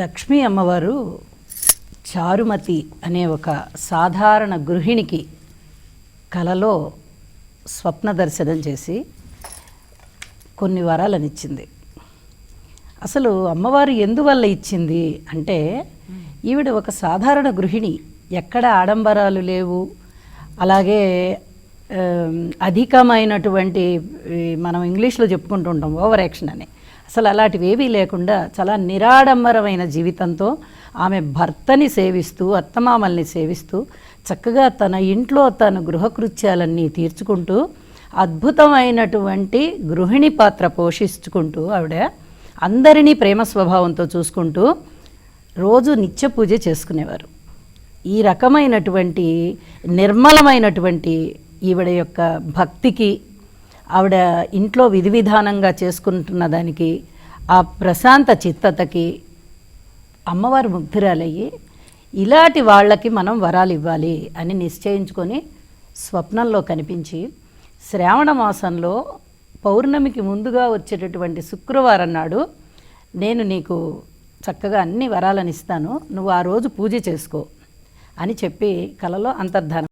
లక్ష్మీ అమ్మవారు చారుమతి అనే ఒక సాధారణ గృహిణికి కలలో స్వప్న దర్శనం చేసి కొన్ని వరాలను ఇచ్చింది అసలు అమ్మవారు ఎందువల్ల ఇచ్చింది అంటే ఈవిడ ఒక సాధారణ గృహిణి. ఎక్కడ ఆడంబరాలు లేవు. అలాగే అధికమైనటువంటి మనం ఇంగ్లీష్లో చెప్పుకుంటూ ఉంటాం ఓవర్ యాక్షన్ అని. అసలు అలాంటివి ఏవీ లేకుండా చాలా నిరాడంబరమైన జీవితంతో ఆమె భర్తని సేవిస్తూ అత్తమామల్ని సేవిస్తూ చక్కగా తన ఇంట్లో తన గృహకృత్యాలన్నీ తీర్చుకుంటూ అద్భుతమైనటువంటి గృహిణి పాత్ర పోషించుకుంటూ ఆవిడ అందరినీ ప్రేమ స్వభావంతో చూసుకుంటూ రోజు నిత్య పూజ చేసుకునేవారు. ఈ రకమైనటువంటి నిర్మలమైనటువంటి ఈవిడ యొక్క భక్తికి ఆవిడ ఇంట్లో విధి విధానంగా చేసుకుంటున్న దానికి ఆ ప్రశాంత చిత్తతకి అమ్మవారు ముగ్ధురాలయ్యి ఇలాంటి వాళ్ళకి మనం వరాలు ఇవ్వాలి అని నిశ్చయించుకొని స్వప్నంలో కనిపించి శ్రావణ మాసంలో పౌర్ణమికి ముందుగా వచ్చేటటువంటి శుక్రవారం నాడు నేను నీకు చక్కగా అన్ని వరాలను ఇస్తాను నువ్వు ఆ రోజు పూజ చేసుకో అని చెప్పి కలలో అంతర్ధానం.